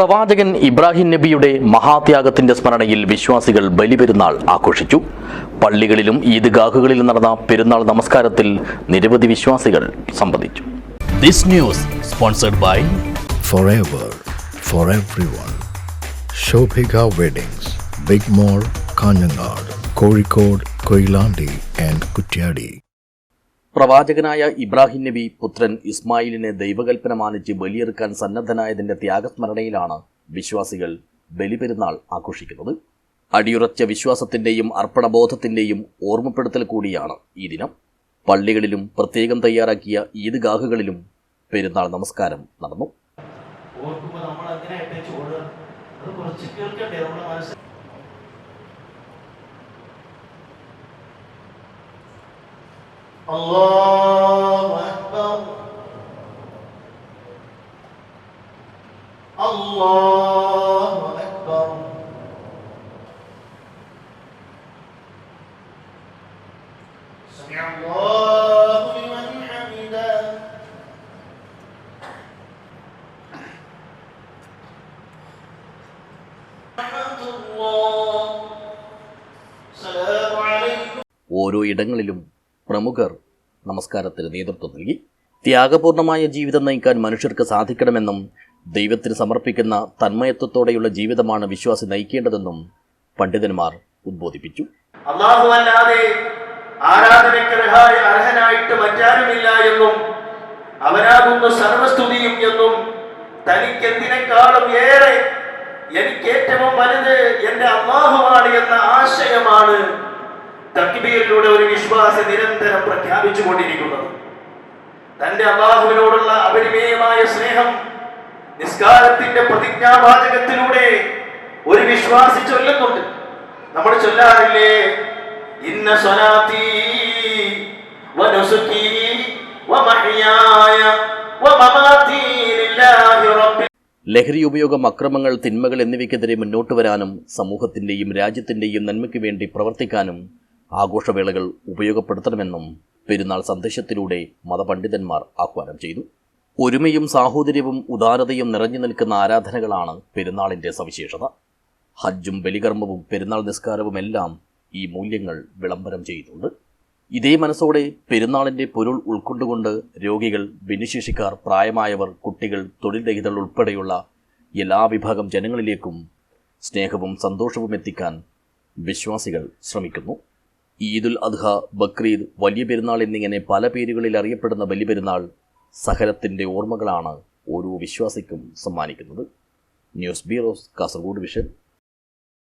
പ്രവാചകൻ ഇബ്രാഹിം നബിയുടെ മഹാത്യാഗത്തിന്റെ സ്മരണയിൽ വിശ്വാസികൾ ബലിപെരുന്നാൾ ആഘോഷിച്ചു പള്ളികളിലും ഈദ്ഗാഹുകളിലും നടന്ന പെരുന്നാൾ നമസ്കാരത്തിൽ നിരവധി വിശ്വാസികൾ സംബന്ധിച്ചു this news sponsored by forever for everyone. Shobhika Weddings, big mall Kanhangad Kozhikode Koilandi and Kutyadi. പ്രവാചകനായ ഇബ്രാഹിം നബി പുത്രൻ ഇസ്മായിലിനെ ദൈവകൽപ്പന മാനിച്ച് ബലിയെറുക്കാൻ സന്നദ്ധനായതിന്റെ ത്യാഗസ്മരണയിലാണ് വിശ്വാസികൾ ബലിപെരുന്നാൾ ആഘോഷിക്കുന്നത്. അടിയുറച്ച വിശ്വാസത്തിന്റെയും അർപ്പണബോധത്തിന്റെയും ഓർമ്മപ്പെടുത്തൽ കൂടിയാണ് ഈ ദിനം. പള്ളികളിലും പ്രത്യേകം തയ്യാറാക്കിയ ഈദ്ഗാഹുകളിലും പെരുന്നാൾ നമസ്കാരം നടന്നു. നമ്മൾ അങ്ങനെ അത് നമ്മുടെ അല്ലാഹു അക്ബർ അല്ലാഹു അക്ബർ سمع الله لمن حمده رحمة الله السلام عليكم ഓരോ ഇടങ്ങളിലും പ്രമുഖർ നമസ്കാരത്തിന് നേതൃത്വം നൽകി. ത്യാഗപൂർണമായ ജീവിതം നയിക്കാൻ മനുഷ്യർക്ക് സാധിക്കണമെന്നും ദൈവത്തിന് സമർപ്പിക്കുന്ന തന്മയത്വത്തോടെയുള്ള ജീവിതമാണ് വിശ്വാസി നയിക്കേണ്ടതെന്നും പണ്ഡിതന്മാർ ഉദ്ബോധിപ്പിച്ചു. ആരാധനയ്ക്ക് അർഹനായിട്ട് മറ്റാരുമില്ല എന്നും അവനാകുന്നു സർവസ്തുതിയും എന്നും തനിക്ക് എന്തിനേക്കാളും ഏറെ എനിക്ക് ഏറ്റവും വലുത് എന്റെ അമ്മാഹു തക്ബീറിലൂടെ ഒരു വിശ്വാസം നിരന്തരം പ്രഖ്യാപിച്ചു കൊണ്ടിരിക്കുന്നത് തന്റെ അള്ളാഹുവിനോടുള്ള അപരിമേയമായ സ്നേഹം നിസ്കാരത്തിന്റെ പ്രതിജ്ഞാവാചകത്തിലൂടെ ഒരു വിശ്വാസി ചൊല്ലുന്നുണ്ട്. നമ്മൾ ചൊല്ലാറില്ലേ? ഇന്ന സ്വനാത്തി വനുസുക്കി വമമാതി ലഹരി ഉപയോഗം അക്രമങ്ങൾ തിന്മകൾ എന്നിവയ്ക്കെതിരെ മുന്നോട്ട് വരാനും സമൂഹത്തിന്റെയും രാജ്യത്തിന്റെയും നന്മയ്ക്ക് വേണ്ടി പ്രവർത്തിക്കാനും ആഘോഷവേളകൾ ഉപയോഗപ്പെടുത്തണമെന്നും പെരുന്നാൾ സന്ദേശത്തിലൂടെ മതപണ്ഡിതന്മാർ ആഹ്വാനം ചെയ്തു. ഒരുമയും സാഹോദര്യവും ഉദാരതയും നിറഞ്ഞു നിൽക്കുന്ന ആരാധനകളാണ് പെരുന്നാളിന്റെ സവിശേഷത. ഹജ്ജും ബലികർമ്മവും പെരുന്നാൾ നിസ്കാരവുമെല്ലാം ഈ മൂല്യങ്ങൾ വിളംബരം ചെയ്യുന്നുണ്ട് ഇതേ മനസ്സോടെ പെരുന്നാളിന്റെ പൊരുൾ ഉൾക്കൊണ്ടുകൊണ്ട് രോഗികൾ ഭിന്നശേഷിക്കാർ പ്രായമായവർ കുട്ടികൾ തൊഴിൽ രഹിതർ ഉൾപ്പെടെയുള്ള എല്ലാ വിഭാഗം ജനങ്ങളിലേക്കും സ്നേഹവും സന്തോഷവും എത്തിക്കാൻ വിശ്വാസികൾ ശ്രമിക്കുന്നു. ഈദുൽ അദ്ഹ ബക്രീദ് വലിയ പെരുന്നാൾ എന്നിങ്ങനെ പല പേരുകളിൽ അറിയപ്പെടുന്ന വലിയ പെരുന്നാൾ സഹനത്തിന്റെ ഓർമ്മകളാണ് ഓരോ വിശ്വാസിക്കും സമ്മാനിക്കുന്നത്. News bureaus Kasaragod vision.